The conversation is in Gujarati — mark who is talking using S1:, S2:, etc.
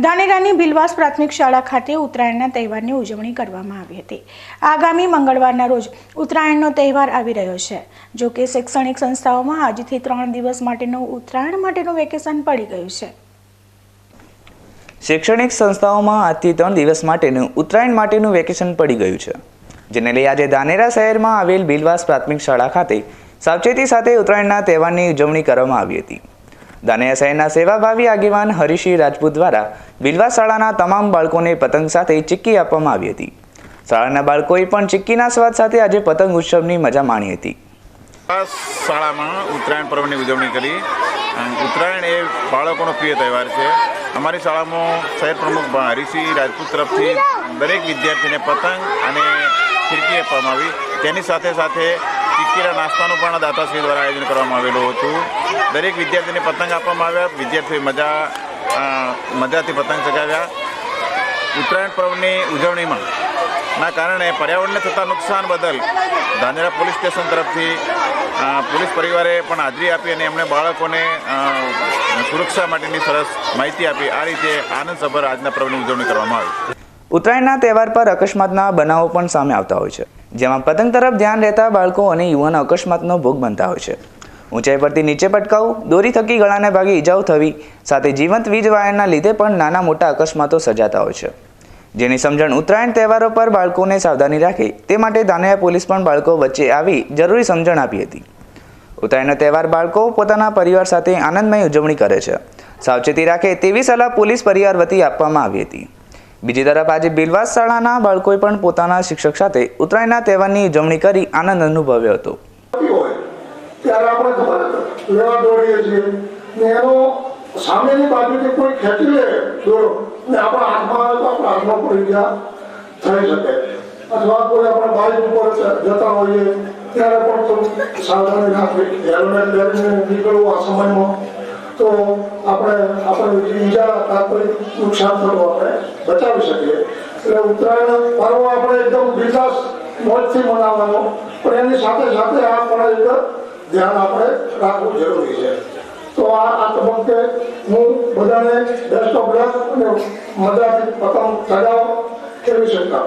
S1: ધાનેરાની ભીલવાસ પ્રાથમિક શાળા ખાતે ઉત્તરાયણના તહેવારની ઉજવણી કરવામાં આવી હતી. આગામી મંગળવારના રોજ ઉત્તરાયણનો તહેવાર આવી રહ્યો છે. જો કે શૈક્ષણિક સંસ્થાઓમાં આજથી ત્રણ દિવસ માટેનું ઉત્તરાયણ માટેનું વેકેશન પડી ગયું છે.
S2: શૈક્ષણિક સંસ્થાઓમાં આજથી ત્રણ દિવસ માટેનું ઉત્તરાયણ માટેનું વેકેશન પડી ગયું છે. જેને લઈ આજે ધાનેરા શહેરમાં આવેલ બિલવાસ પ્રાથમિક શાળા ખાતે સાવચેતી સાથે ઉત્તરાયણના તહેવારની ઉજવણી કરવામાં આવી હતી. ધાનેરા શહેરના સેવાભાવી આગેવાન હરીશી રાજપૂત દ્વારા બિલવા શાળાના તમામ બાળકોને પતંગ સાથે ચિક્કી આપવામાં આવી હતી. શાળાના બાળકોએ પણ ચિક્કીના સ્વાદ સાથે આજે પતંગ ઉત્સવની મજા માણી હતી.
S3: શાળામાં ઉત્તરાયણ પર્વની ઉજવણી કરી. ઉત્તરાયણ એ બાળકોનો પ્રિય તહેવાર છે. અમારી શાળામાં શહેર પ્રમુખ હરીસિંહ રાજપૂત તરફથી દરેક વિદ્યાર્થીને પતંગ અને ખીડકી આપવામાં આવી. તેની સાથે સાથે ચિક્કીના નાસ્તાનું પણ દાતાશ્રી દ્વારા આયોજન કરવામાં આવેલું હતું. દરેક વિદ્યાર્થીને પતંગ આપવામાં આવ્યા. વિદ્યાર્થીઓએ મજા મજાથી પતંગ ચગાવ્યા. ઉત્તરાયણ પર્વની ઉજવણીમાં, ના કારણે પર્યાવરણને થતા નુકસાન બદલ ધાનેરા પોલીસ સ્ટેશન તરફથી પોલીસ પરિવારે પણ હાજરી આપી અને એમણે બાળકોને સુરક્ષા માટેની સરસ માહિતી આપી. આ રીતે આનંદસભર આજના પર્વની ઉજવણી કરવામાં આવી.
S2: ઉત્તરાયણના તહેવાર પર અકસ્માતના બનાવો પણ સામે આવતા હોય છે. જેમાં પતંગ તરફ ધ્યાન રહેતા બાળકો અને યુવાનો અકસ્માતનો ભોગ બનતા હોય છે. ઊંચાઈ પરથી નીચે પટકાવું, દોરી થકી ગળાને ભાગે ઈજાઓ થવી, સાથે જીવંત વીજ વાયરના લીધે પણ નાના મોટા અકસ્માતો સર્જાતા હોય છે. જેની સમજણ ઉત્તરાયણ તહેવારો પર બાળકોને સાવધાની રાખે, તે માટે ધાનેરા પોલીસ પણ બાળકો વચ્ચે આવી જરૂરી સમજણ આપી હતી. ઉત્તરાયણનો તહેવાર બાળકો, પોતાના પરિવાર સાથે આનંદમય ઉજવણી કરે છે. સાવચેતી રાખે તેવી સલાહ પોલીસ પરિવાર વતી આપવામાં આવી હતી. બીજી તરફ આજે બિલવાસ શાળાના બાળકોએ પણ પોતાના શિક્ષક સાથે ઉત્તરાયણના તહેવારની ઉજવણી કરી આનંદ અનુભવ્યો હતો.
S4: ત્યારે આપણે લેવા કોઈ ખેંચી લે દોરો ને આપણા હાથમાં આવે તો આપણા હાથમાં પડી ગયા થઈ શકે. અથવા કોઈ આપણે બાઇક ઉપર જતા હોઈએ, ત્યારે પણ સાવધાની રાખવી. હેલ્મેટ પહેરીને નીકળવું આ સમયમાં. તો આપણે આપણે બીજા તાત્કાલિક નુકસાન થતું આપણે બચાવી શકીએ. એટલે ઉત્તરાયણ પર્વ આપણે એકદમ બિંદાસ મોજથી મનાવવાનો, પણ એની સાથે સાથે આ પણ એક ધ્યાન આપણે રાખવું જરૂરી છે. તો આ આ તબક્કે હું બધાને બેસ્ટ ઓફ લક અને મજાથી પતંગ ચડાવો એવી શંકા